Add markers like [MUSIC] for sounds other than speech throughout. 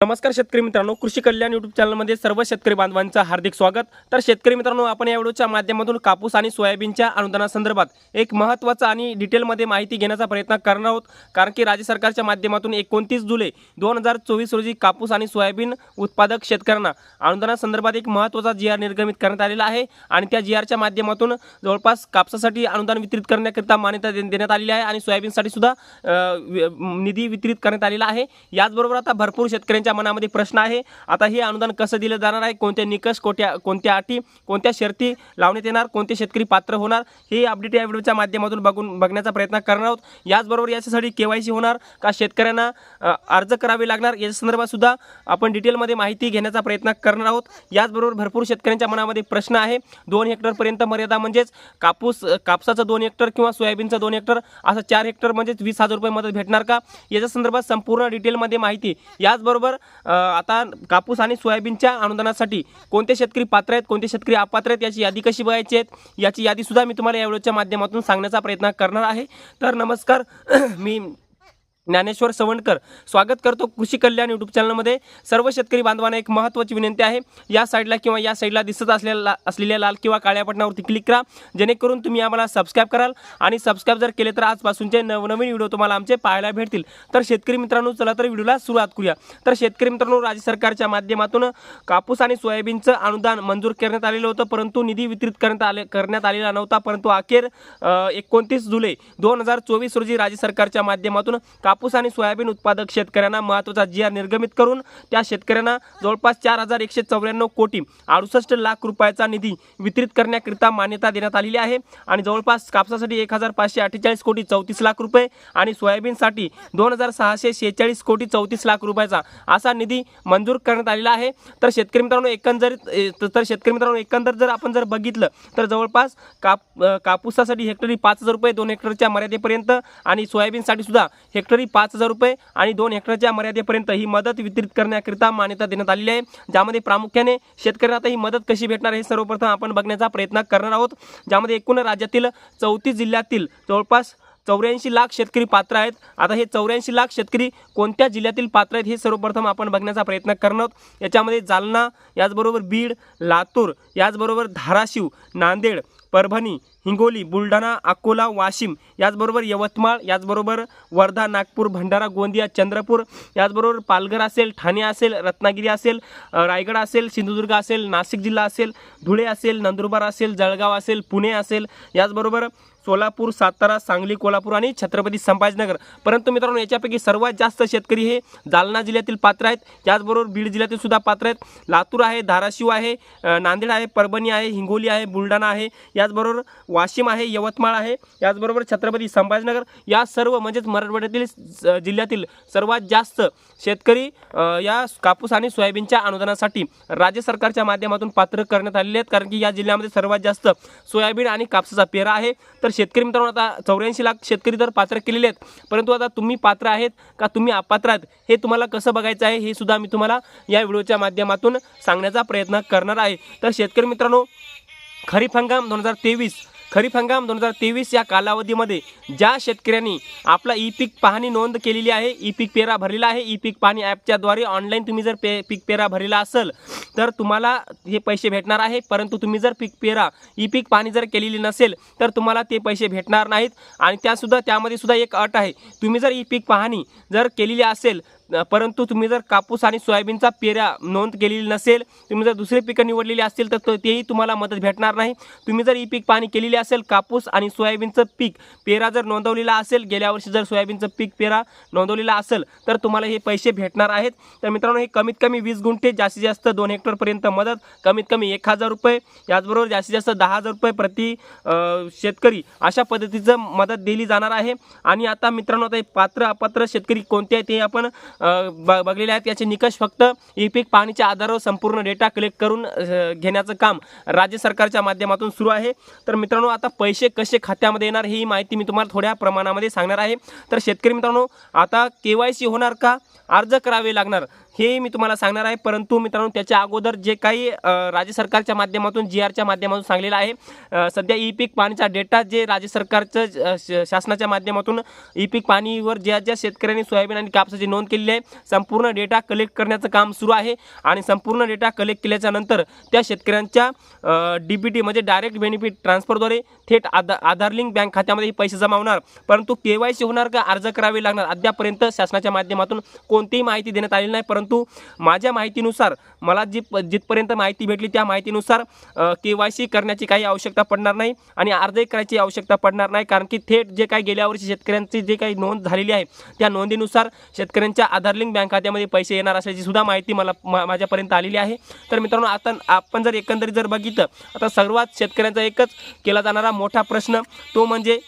नमस्कार शेतकरी मित्रांनो कृषी कल्याण युट्यूब चॅनलमध्ये सर्व शेतकरी बांधवांचं हार्दिक स्वागत. तर शेतकरी मित्रांनो आपण या व्हिडिओच्या माध्यमातून कापूस आणि सोयाबीनच्या अनुदानासंदर्भात एक महत्त्वाचं आणि डिटेलमध्ये माहिती घेण्याचा प्रयत्न करणार आहोत. कारण की राज्य सरकारच्या माध्यमातून एकोणतीस जुलै दोन हजार चोवीस रोजी कापूस आणि सोयाबीन उत्पादक शेतकऱ्यांना अनुदानासंदर्भात एक महत्त्वाचा जी आर निर्गमित करण्यात आलेला आहे. आणि त्या जी आरच्या माध्यमातून जवळपास कापसासाठी अनुदान वितरित करण्याकरिता मान्यता दे- देण्यात आलेली आहे आणि सोयाबीनसाठी सुद्धा निधी वितरित करण्यात आलेला आहे. याचबरोबर आता भरपूर शेतकऱ्यांच्या मनामध्ये प्रश्न आहे. आता हे अनुदान कसं दिलं जाणार आहे? कोणते निकष कोणत्या कोणत्या अटी कोणत्या शर्ती लावण्यात येणार? कोणते शेतकरी पात्र होणार? हे अपडेट या व्हिडिओच्या माध्यमातून बघून बघण्याचा प्रयत्न करणार आहोत. याचबरोबर याच्यासाठी के वाय सी होणार. का शेतकऱ्यांना अर्ज करावे लागणार? या संदर्भात सुद्धा आपण डिटेलमध्ये माहिती घेण्याचा प्रयत्न करणार आहोत. याचबरोबर भरपूर शेतकऱ्यांच्या मनामध्ये प्रश्न आहे. दोन हेक्टरपर्यंत मर्यादा म्हणजेच कापूस कापसाचं दोन हेक्टर किंवा सोयाबीनचं दोन हेक्टर असं चार हेक्टर म्हणजेच वीस हजार रुपये मदत भेटणार का? याच्या संदर्भात संपूर्ण डिटेलमध्ये माहिती. याचबरोबर आता कापूस आणि सोयाबीनच्या अनुदानासाठी कोणते शेतकरी पात्र आहेत कोणते शेतकरी अपात्र आहेत याची यादी कशी बघायची आहेत याची यादीसुद्धा मी तुम्हाला या व्हिडिओच्या माध्यमातून सांगण्याचा प्रयत्न करणार आहे. तर नमस्कार [CLEARS THROAT] मी ज्ञानेश्वर सवंडकर. स्वागत करतो कृषी कल्याण यूट्यूब चॅनलमध्ये सर्व शेतकरी बांधवांना एक महत्त्वाची विनंती आहे. या साईडला किंवा या साईडला दिसत असलेल्या असलेल्या लाल किंवा काळ्या बटनावरती क्लिक करा. जेणेकरून तुम्ही आम्हाला सबस्क्राईब कराल. आणि सबस्क्राईब जर केले तर आजपासूनचे नवनवीन व्हिडिओ तुम्हाला आमचे पाहायला भेटतील. तर शेतकरी मित्रांनो चला तर व्हिडिओला सुरुवात करूया. तर शेतकरी मित्रांनो राज्य सरकारच्या माध्यमातून कापूस आणि सोयाबीनचं अनुदान मंजूर करण्यात आलेलं होतं. परंतु निधी वितरित करण्यात आले करण्यात आलेला नव्हता. परंतु अखेर एकोणतीस जुलै दोन हजार चोवीस रोजी राज्य सरकारच्या माध्यमातून कापूस कापूस आणि सोयाबीन उत्पादक शेतकऱ्यांना महत्त्वाचा जी आर निर्गमित करून त्या शेतकऱ्यांना जवळपास चार हजार एकशे चौऱ्याण्णव कोटी अडुसष्ट लाख रुपयाचा निधी वितरित करण्याकरिता मान्यता देण्यात आलेली आहे. आणि जवळपास कापसासाठी एक हजार पाचशे अठ्ठेचाळीस कोटी चौतीस लाख रुपये आणि सोयाबीनसाठी दोन हजार सहाशे शेहेचाळीस कोटी चौतीस लाख रुपयाचा असा निधी मंजूर करण्यात आलेला आहे. तर शेतकरी मित्रांनो एकंदरीत तर शेतकरी मित्रांनो एकंदर जर आपण जर बघितलं तर जवळपास काप कापूसासाठी हेक्टरी पाच हजार रुपये दोन हेक्टरच्या मर्यादेपर्यंत आणि सोयाबीनसाठी सुद्धा हेक्टरी पाच हजार रुपये आणि दोन हेक्टरच्या मर्यादेपर्यंत ही मदत वितरित करण्याकरिता मान्यता देण्यात आलेली आहे. ज्यामध्ये प्रामुख्याने शेतकऱ्यांना आता ही मदत कशी भेटणार हे सर्वप्रथम आपण बघण्याचा प्रयत्न करणार आहोत. ज्यामध्ये एकूण राज्यातील चौतीस जिल्ह्यातील जवळपास चौऱ्याऐंशी लाख शेतकरी पात्र आहेत. आता हे चौऱ्याऐंशी लाख शेतकरी कोणत्या जिल्ह्यातील पात्र आहेत हे सर्वप्रथम आपण बघण्याचा प्रयत्न करणार आहोत. याच्यामध्ये जालना याचबरोबर बीड लातूर याचबरोबर धाराशिव नांदेड परभणी हिंगोली बुलढाणा अकोला वाशिम याचबरोबर यवतमाळ याचबरोबर वर्धा नागपूर भंडारा गोंदिया चंद्रपूर याचबरोबर पालघर असेल ठाणे असेल रत्नागिरी असेल रायगड असेल सिंधुदुर्ग असेल नाशिक जिल्हा असेल धुळे असेल नंदुरबार असेल जळगाव असेल पुणे असेल याचबरोबर सोलापूर सातारा सांगली कोल्हापूर आणि छत्रपती संभाजीनगर. परंतु मित्रांनो याच्यापैकी सर्वात जास्त शेतकरी हे जालना जिल्ह्यातील पात्र आहेत. त्याचबरोबर बीड जिल्ह्यातील सुद्धा पात्र आहेत. लातूर आहे धाराशिव आहे नांदेड आहे परभणी आहे हिंगोली आहे बुलढाणा आहे. याचबरोबर वाशिम आहे यवतमाळ आहे. याचबरोबर छत्रपती संभाजीनगर. या सर्व म्हणजेच मराठवाड्यातील जिल्ह्यातील सर्वात जास्त शेतकरी या कापूस आणि सोयाबीनच्या अनुदानासाठी राज्य सरकारच्या माध्यमातून पात्र करण्यात आलेले आहेत. कारण की या जिल्ह्यामध्ये सर्वात जास्त सोयाबीन आणि कापसाचा पेरा आहे. तर शेतकरी मित्रांनो आता चौऱ्याऐंशी लाख शेतकरी तर पात्र केलेले आहेत. परंतु आता तुम्ही पात्र आहेत का तुम्ही अपात्र आहात हे तुम्हाला कसं बघायचं आहे हे सुद्धा मी तुम्हाला या व्हिडिओच्या माध्यमातून सांगण्याचा प्रयत्न करणार आहे. तर शेतकरी मित्रांनो खरीप हंगाम दोन हजार तेवीस खरीप हंगाम दोन हजार तेवीस या कालावधीमध्ये ज्या शेतकऱ्यांनी आपला ई पीक पाहणी नोंद केलेली आहे ई पीक पेरा भरलेला आहे ई पीक पाहणी ॲपच्याद्वारे ऑनलाईन तुम्ही जर पे पीक पेरा भरलेला असेल तर तुम्हाला हे पैसे भेटणार आहे. परंतु तुम्ही जर पीक पेरा ई पीक पाहणी जर केलेली नसेल तर तुम्हाला ते पैसे भेटणार नाहीत. आणि त्यासुद्धा त्यामध्ये सुद्धा एक अट आहे. तुम्ही जर ई पीक पाहणी जर केलेली असेल परंतु तुम्ही जर कापूस आणि सोयाबीनचा पेऱ्या नोंद केलेली नसेल तुम्ही जर दुसरे पिकं निवडलेली असतील तर तेही तुम्हाला मदत भेटणार नाही. तुम्ही जर ई पीक पाणी केलेली असेल कापूस आणि सोयाबीनचं पीक पेरा जर नोंदवलेला असेल गेल्या वर्षी जर सोयाबीनचं पीक पेरा नोंदवलेला असेल तर तुम्हाला हे पैसे भेटणार आहेत. तर मित्रांनो हे कमीत कमी वीस गुंठे जास्तीत जास्त दोन हेक्टरपर्यंत मदत कमीत कमी एक हजार रुपये याचबरोबर जास्तीत जास्त दहा हजार रुपये प्रति शेतकरी अशा पद्धतीचं मदत दिली जाणार आहे. आणि आता मित्रांनो आता हे पात्र अपात्र शेतकरी कोणते आहेत ते आपण बघलेले आहेत. याचे निकष फक्त ई पीक पाहणीच्या आधारावर संपूर्ण डेटा कलेक्ट करून घेण्याचं काम राज्य सरकारच्या माध्यमातून सुरू आहे. तर मित्रांनो आता पैसे कसे खात्यामध्ये येणार ही माहिती मी तुम्हाला थोड्या प्रमाणामध्ये सांगणार आहे. तर शेतकरी मित्रांनो आता के वाय सी होणार का? अर्ज करावे लागणार. हे मी तुम्हाला सांगणार आहे. परंतु मित्रांनो त्याच्या अगोदर जे काही राज्य सरकारच्या माध्यमातून जी आरच्या माध्यमातून सांगलेलं आहे सध्या ई पीक पाणीचा डेटा जे राज्य सरकारचं श- शासनाच्या माध्यमातून ई पीक पाणीवर ज्या ज्या शेतकऱ्यांनी सोयाबीन आणि कापसाची नोंद केलेली आहे संपूर्ण डेटा कलेक्ट करण्याचं काम सुरू आहे. आणि संपूर्ण डेटा कलेक्ट केल्याच्यानंतर त्या शेतकऱ्यांच्या डी बी टी म्हणजे डायरेक्ट बेनिफिट ट्रान्सफरद्वारे थेट आधा आधार लिंक बँक खात्यामध्ये पैसे जमा होणार. परंतु के वाय सी होणार का अर्ज करावे लागणार अद्यापर्यंत शासनाच्या माध्यमातून कोणतीही माहिती देण्यात आलेली नाही. परंतु परंतु माझ्या माहितीनुसार मला जी प- जिथपर्यंत माहिती भेटली त्या माहितीनुसार के वाय सी करण्याची काही आवश्यकता पडणार नाही आणि अर्जही करायची आवश्यकता पडणार नाही कारण की थेट जे काही गेल्या वर्षी शेतकऱ्यांची जे काही नोंद झालेली आहे त्या नोंदीनुसार शेतकऱ्यांच्या आधार लिंक बँक खात्यामध्ये पैसे येणार असल्याची सुद्धा माहिती मला माझ्यापर्यंत आलेली आहे. तर मित्रांनो आता आपण जर एकंदरीत जर बघितलं आता सर्वात शेतकऱ्यांचा एकच केला जाणारा मोठा प्रश्न तो म्हणजे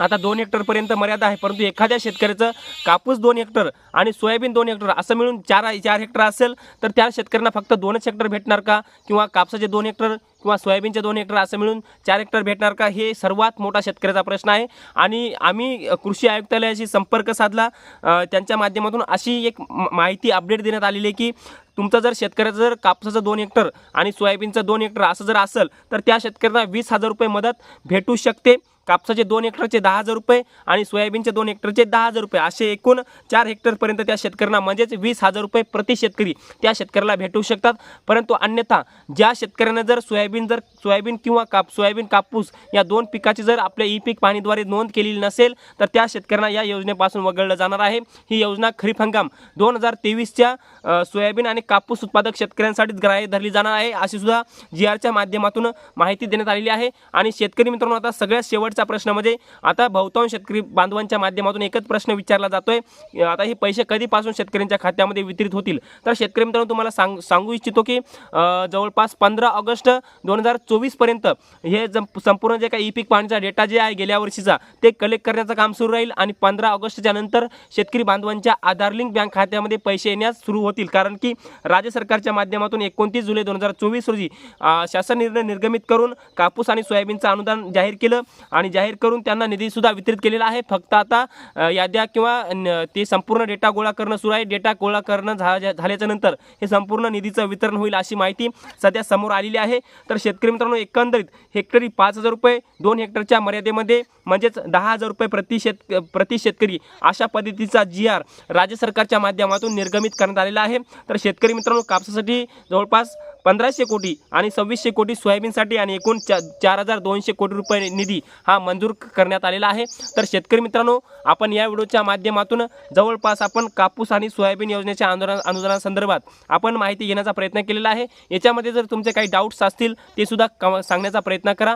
आता दोन हेक्टरपर्यंत मर्यादा आहे परंतु एखाद्या शेतकऱ्याचं कापूस दोन हेक्टर आणि सोयाबीन दोन हेक्टर असं मिळून चार चार हेक्टर असेल तर त्या शेतकऱ्यांना फक्त दोनच हेक्टर भेटणार का? किंवा कापसाचे दोन हेक्टर किंवा सोयाबीनचे दोन हेक्टर असं मिळून चार हेक्टर भेटणार का? हे सर्वात मोठा शेतकऱ्याचा प्रश्न आहे. आणि आम्ही कृषी आयुक्तालयाशी संपर्क साधला. त्यांच्या माध्यमातून अशी एक म- माहिती अपडेट देण्यात आलेली आहे की तुमचं जर शेतकऱ्याचं जर कापसाचं दोन हेक्टर आणि सोयाबीनचं दोन हेक्टर असं जर असेल तर त्या शेतकऱ्यांना वीस हजार रुपये मदत भेटू शकते. कापसाचे दोन हेक्टरचे दहा हजार रुपये आणि सोयाबीनचे दोन हेक्टरचे दहा हजार रुपये. असे एकूण चार हेक्टरपर्यंत त्या शेतकऱ्यांना म्हणजेच वीस हजार रुपये प्रति शेतकरी त्या शेतकऱ्याला भेटू शकतात. परंतु अन्यथा ज्या शेतकऱ्यांना जर सोयाबीन जर सोयाबीन किंवा काप सोयाबीन कापूस या दोन पिकाची जर आपल्या ई पीक पाणीद्वारे नोंद केलेली नसेल तर त्या शेतकऱ्यांना या योजनेपासून वगळलं जाणार आहे. ही योजना खरीप हंगाम दोन हजार तेवीसच्या सोयाबीन आणि कापूस उत्पादक शेतकऱ्यांसाठीच ग्राह्य धरली जाणार आहे अशी सुद्धा जी आरच्या माध्यमातून माहिती देण्यात आलेली आहे. आणि शेतकरी मित्रांनो आता सगळ्यात शेवट शेवटचा प्रश्न. म्हणजे आता बहुतांश शेतकरी बांधवांच्या माध्यमातून एकच प्रश्न विचारला जातोय. आता हे पैसे कधीपासून शेतकऱ्यांच्या खात्यामध्ये वितरित होतील? तर शेतकरी मित्रांनो तुम्हाला सांग सांगू इच्छितो की जवळपास पंधरा ऑगस्ट दोन हजार चोवीसपर्यंत हे संपूर्ण जे काही ई पीक पाणीचा डेटा जे आहे गेल्या वर्षीचा ते कलेक्ट करण्याचं काम सुरू राहील आणि पंधरा ऑगस्टच्या नंतर शेतकरी बांधवांच्या आधार लिंक बँक खात्यामध्ये पैसे येण्यास सुरू होतील. कारण की राज्य सरकारच्या माध्यमातून एकोणतीस जुलै दोन हजार चोवीस रोजी शासन निर्णय निर्गमित करून कापूस आणि सोयाबीनचं अनुदान जाहीर केलं आणि जाहीर करून त्यांना निधीसुद्धा वितरित केलेला आहे. फक्त आता याद्या किंवा ते संपूर्ण डेटा गोळा करणं सुरू आहे. डेटा गोळा करणं झा झाल्याच्यानंतर हे संपूर्ण निधीचं वितरण होईल अशी माहिती सध्या समोर आलेली आहे. तर शेतकरी मित्रांनो एकंदरीत हेक्टरी पाच हजार रुपये दोन हेक्टरच्या मर्यादेमध्ये म्हणजेच दहा हजार रुपये प्रति शेत प्रति शेतकरी अशा पद्धतीचा जी आर राज्य सरकारच्या माध्यमातून निर्गमित करण्यात आलेला आहे. तर शेतकरी मित्रांनो कापसासाठी जवळपास पंधराशे कोटी आणि सव्वीसशे कोटी सोयाबीनसाठी आणि एकूण चा चार हजार दोनशे कोटी रुपये निधी हा मंजूर करण्यात आलेला आहे. तर शेतकरी मित्रांनो आपण या व्हिडिओच्या माध्यमातून जवळपास आपण कापूस आणि सोयाबीन योजनेच्या आंदोलन अनुदानासंदर्भात आपण माहिती घेण्याचा प्रयत्न केलेला आहे. याच्यामध्ये जर तुमचे काही डाऊट्स असतील ते सुद्धा कम सांगण्याचा प्रयत्न करा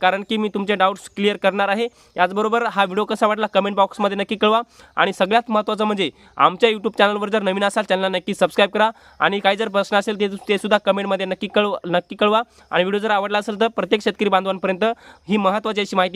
कारण की मी तुमचे डाऊट्स क्लिअर करणार आहे. याचबरोबर हा व्हिडिओ कसा वाटला कमेंट बॉक्समध्ये नक्की कळवा. आणि सगळ्यात महत्त्वाचं म्हणजे आमच्या यूट्यूब चॅनलवर जर नवीन असाल चॅनलला नक्की सबस्क्राईब करा. आणि काही जर प्रश्न असेल ते ते सुद्धा कमेंटमध्ये नक्की कळवा नक्की कळवा. आणि व्हिडिओ जर आवडला असेल तर प्रत्येक शेतकरी बांधवांपर्यंत ही महत्त्वाची अशी माहिती